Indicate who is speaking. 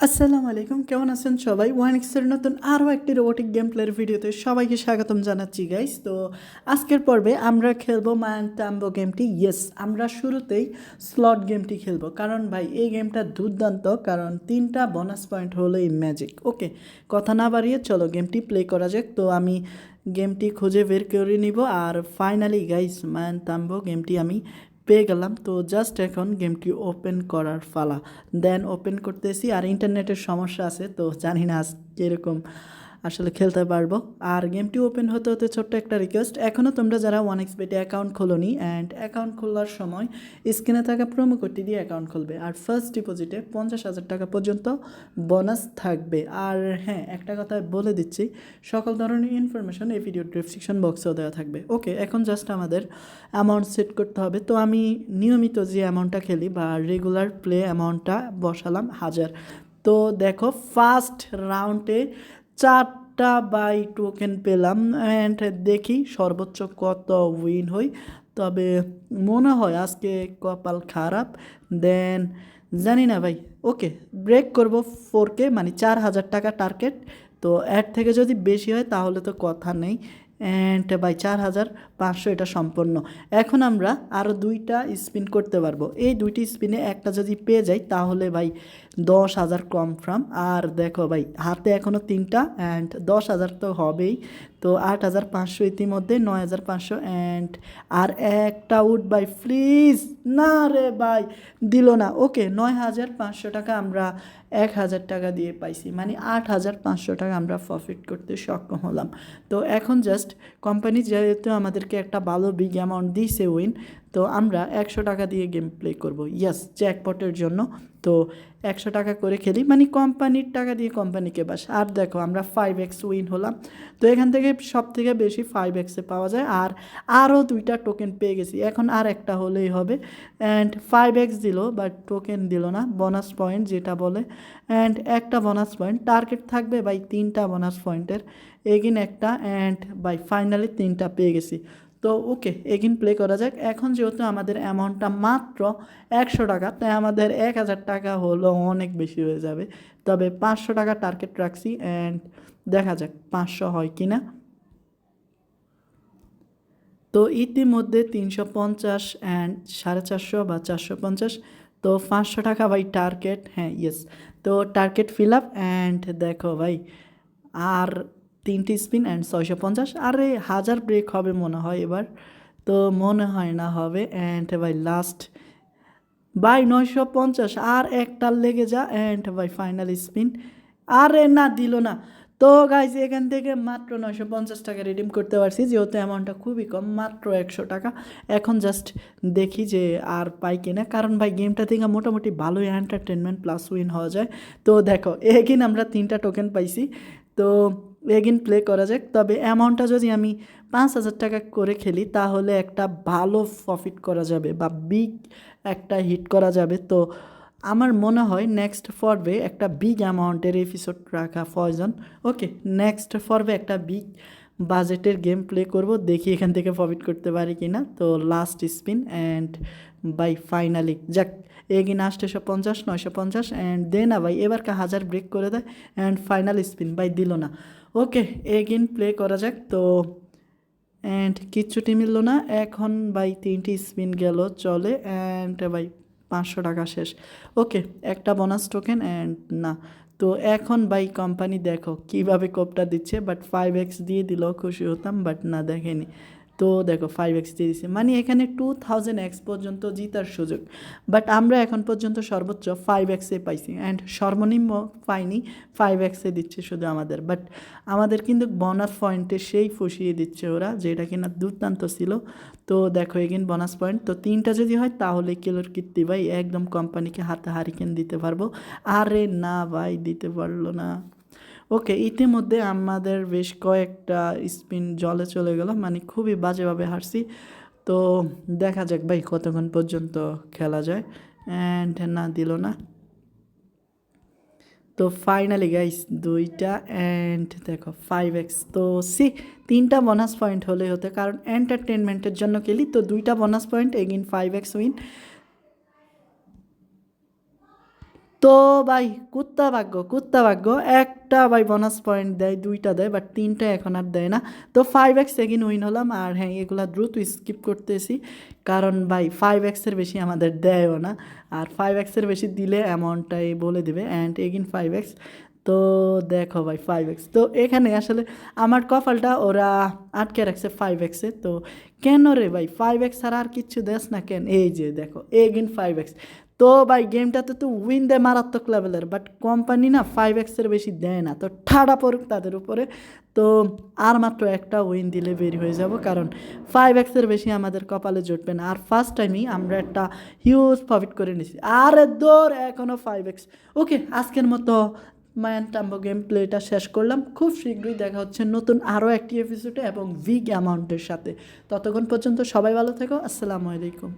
Speaker 1: আসসালামু আলাইকুম, কেমন আছেন সবাই? ওয়ান এক্সের নতুন আরও একটি রোবোটিক গেম প্লের ভিডিওতে সবাইকে স্বাগতম জানাচ্ছি গাইস তো আজকের পর্বে আমরা খেলব মায়ান টাম্বো গেমটি ইয়েস আমরা শুরুতেই স্লট গেমটি খেলব। কারণ ভাই, এই গেমটা দুর্দান্ত, কারণ তিনটা বোনাস পয়েন্ট হলো এই ম্যাজিক ওকে কথা না বাড়িয়ে চলো গেমটি প্লে করা যাক। তো আমি গেমটি খুঁজে বের করে নিব। আর ফাইনালি গাইস মায়ান তাম্বো গেমটি আমি পেয়ে গেলাম। তো জাস্ট এখন গেমটি ওপেন করার ফালা দেন ওপেন করতেছি আর ইন্টারনেটের সমস্যা আছে, তো জানি না আজ কীরকম। আসলে খেলতে পারব। আর গেমটি ওপেন হতে হতে ছোট্ট একটা রিকোয়েস্ট এখনও তোমরা যারা ওয়ান এক্স বেটে অ্যাকাউন্ট খোলোনি অ্যান্ড অ্যাকাউন্ট খোলার সময় স্ক্রিনে থাকা প্রোমো কোডটি দিয়ে অ্যাকাউন্ট খুলবে। আর ফার্স্ট ডিপোজিটে পঞ্চাশ হাজার টাকা পর্যন্ত বোনাস থাকবে। আর হ্যাঁ একটা কথা বলে দিচ্ছি, সকল ধরনের ইনফরমেশন এই ভিডিও ডিসক্রিপশন বক্সেও দেওয়া থাকবে। ওকে এখন জাস্ট আমাদের অ্যামাউন্ট সেট করতে হবে। তো আমি নিয়মিত যে অ্যামাউন্টটা খেলি বা রেগুলার প্লে অ্যামাউন্টটা বসালাম হাজার। তো দেখো ফার্স্ট রাউন্ডে চারটা বাই টোকেন পেলাম অ্যান্ড দেখি সর্বোচ্চ কত উইন হই। তবে মনে হয় আজকে কপাল খারাপ। দেন জানি না ভাই। ওকে ব্রেক করব ফোর কে মানে চার হাজার টাকা টার্গেট তো এর থেকে যদি বেশি হয় তাহলে তো কথা নেই। অ্যান্ড বাই চার হাজার পাঁচশো এটা সম্পন্ন। এখন আমরা আরও দুইটা স্পিন করতে পারব। এই দুইটি স্পিনে একটা যদি পেয়ে যাই তাহলে ভাই দশ হাজার কনফার্ম আর দেখো ভাই, হাতে এখনও তিনটা অ্যান্ড দশ হাজার তো হবেই। তো আট হাজার পাঁচশো ইতিমধ্যে, নয় হাজার পাঁচশো অ্যান্ড আর একটা উড বাই প্লিজ না রে ভাই, দিল না। ওকে নয় হাজার পাঁচশো টাকা আমরা এক হাজার টাকা দিয়ে পাইছি। মানে আট হাজার পাঁচশো টাকা আমরা প্রফিট করতে সক্ষম হলাম। তো এখন জাস্ট কোম্পানি যেহেতু আমাদেরকে একটা ভালো বিগ অ্যামাউন্ট দিয়েছে উইন তো আমরা একশো টাকা দিয়ে গেম প্লে করব। ইয়াস জ্যাকপটের জন্য। তো একশো টাকা করে খেলি। মানে কোম্পানির টাকা দিয়ে কোম্পানিকে বাস। আর দেখো, আমরা ফাইভ এক্স উইন হলাম। তো এখান থেকে সব থেকে বেশি ফাইভ এক্সে পাওয়া যায়। আর আরও দুইটা টোকেন পেয়ে গেছি। এখন আর একটা হলেই হবে। অ্যান্ড ফাইভ এক্স দিল বাট টোকেন দিল না। বোনাস পয়েন্ট যেটা বলে। অ্যান্ড একটা বোনাস পয়েন্ট টার্গেট থাকবে বাই তিনটা বোনাস পয়েন্টের এগিন একটা। অ্যান্ড বাই ফাইনালি তিনটা পেয়ে গেছি। তো ওকে এগিন প্লে করা যাক। এখন যেহেতু আমাদের অ্যামাউন্টটা মাত্র একশো টাকা, তাই আমাদের এক হাজার টাকা হলো অনেক বেশি হয়ে যাবে। তবে পাঁচশো টাকা টার্গেট রাখছি অ্যান্ড দেখা যাক পাঁচশো হয় কি না তো ইতিমধ্যে তিনশো পঞ্চাশ অ্যান্ড সাড়ে চারশো বা চারশো পঞ্চাশ। তো পাঁচশো টাকা ভাই টার্গেট হ্যাঁ ইয়েস তো টার্গেট ফিল আপ অ্যান্ড দেখো ভাই, আর তিনটি স্পিন অ্যান্ড ছয়শো পঞ্চাশ। আরে, হাজার ব্রেক হবে মনে হয় এবার। তো মনে হয় না হবে। অ্যান্ড ভাই লাস্ট বাই নয়শো পঞ্চাশ। আর একটা লেগে যা। অ্যান্ড বাই ফাইনাল স্পিন আরে, না, দিল না। তো গাইজ এখান থেকে মাত্র নয়শো পঞ্চাশ টাকা রিডিম করতে পারছি। যেহেতু অ্যামাউন্টটা খুবই কম, মাত্র একশো টাকা। এখন জাস্ট দেখি যে আর পাই কিনা। কারণ ভাই গেমটা থেকে মোটামুটি ভালোই এন্টারটেনমেন্ট প্লাস উইন হওয়া যায়। তো দেখো এগিন আমরা তিনটা টোকেন পাইছি। তো এগিন প্লে করা যাক। তবে অ্যামাউন্টটা যদি আমি পাঁচ হাজার টাকা করে খেলি, তাহলে একটা ভালো প্রফিট করা যাবে বা বিগ একটা হিট করা যাবে। তো আমার মনে হয় নেক্সট পর্বে একটা বিগ অ্যামাউন্টের এপিসোড রাখা প্রয়োজন। ওকে নেক্সট পর্বে একটা বিগ বাজেটের গেম প্লে করব, দেখি এখান থেকে প্রফিট করতে পারি কি না তো last spin and bye finally যাক এগিন আটশোশো পঞ্চাশ, নয়শো পঞ্চাশ অ্যান্ড দে না ভাই, এবার কা হাজার ব্রেক করে দেয় অ্যান্ড ফাইনাল স্পিন বাই দিল না। ওকে এগিন প্লে করা যাক। তো অ্যান্ড কিচ্ছুটি মিললো না। এখন বাই তিনটি স্পিন গেল, চলে অ্যান্ড বাই পাঁচশো টাকা শেষ। ওকে একটা বোনাস টোকেন অ্যান্ড না। তো এখন বাই কোম্পানি দেখো কীভাবে কোপটা দিচ্ছে বাট ফাইভ এক্স দিয়ে দিলেও খুশি হতাম বাট না দেখেনি। তো দেখো ফাইভ এক্স দিয়ে দিচ্ছে মানে এখানে টু থাউজেন্ড এক্স পর্যন্ত জিতার সুযোগ। বাট আমরা এখন পর্যন্ত সর্বোচ্চ ফাইভ এক্সে পাইছি। অ্যান্ড সর্বনিম্ন পাইনি ফাইভ এক্সে দিচ্ছে শুধু আমাদের। বাট আমাদের কিন্তু বোনাস পয়েন্টে সেই ফুসিয়ে দিচ্ছে ওরা, যেটা কিনা দুর্দান্ত ছিল। তো দেখো এগিন বোনাস পয়েন্ট তো তিনটা যদি হয়, তাহলে কিলোর কীর্তি ভাই, একদম কোম্পানিকে হাতে হারিকেন দিতে পারব। আরে না ভাই, দিতে পারল না। ওকে, ইতিমধ্যে আমাদের বেশ কয়েকটা স্পিন জলে চলে গেল। মানে খুবই বাজেভাবে হারছি। তো দেখা যাক ভাই কতক্ষণ পর্যন্ত খেলা যায়। অ্যান্ড না দিল না। তো ফাইনালি গাইস দুইটা অ্যান্ড দেখো ফাইভ এক্স তো সি তিনটা বোনাস পয়েন্ট হলে হতে কারণ এন্টারটেনমেন্টের জন্য খেলি, তো দুইটা bonus point again five X win তো ভাই, কুত্তা ভাগ্য কুত্তা ভাগ্য। একটা ভাই বোনাস পয়েন্ট দেয়, দুইটা দেয় বাট তিনটা এখন আর দেয় না। তো ফাইভ এক্স এগিন উইন হলাম আর হ্যাঁ এগুলো দ্রুত স্কিপ করতেছি। কারণ ভাই ফাইভ এক্সের বেশি আমাদের দেয়ও না। আর ফাইভ এক্সের বেশি দিলে অ্যামাউন্টটাই বলে দিবে। অ্যান্ড এগিন ফাইভ এক্স তো দেখো ভাই ফাইভ এক্স তো এখানে আসলে আমার কপালটা ওরা আটকে রাখছে ফাইভ এক্সে তো কেন রে ভাই ফাইভ এক্স ছাড়া আর কিচ্ছু দেস না কেন? এই যে দেখো এগিন ফাইভ এক্স তো ভাই গেমটাতে তো উইন দেয় মারাত্মক লেভেলের বাট কোম্পানি না ফাইভ এক্সের বেশি দেয় না। তো ঠাডা পড়ুক তাদের উপরে। তো আর মাত্র একটা উইন দিলে বেরি হয়ে যাব, কারণ ফাইভ এক্সের বেশি আমাদের কপালে জুটবে না। আর ফার্স্ট টাইমই আমরা একটা হিউজ প্রফিট করে নিছি। আর দৌড় এখনও ফাইভ এক্স ওকে আজকের মতো মায়ান টাম্বো গেম প্লেটা শেষ করলাম। খুব শীঘ্রই দেখা হচ্ছে নতুন আরও একটি এপিসোডে এবং বিগ অ্যামাউন্টের সাথে। ততক্ষণ পর্যন্ত সবাই ভালো থেকো। আসসালামু আলাইকুম।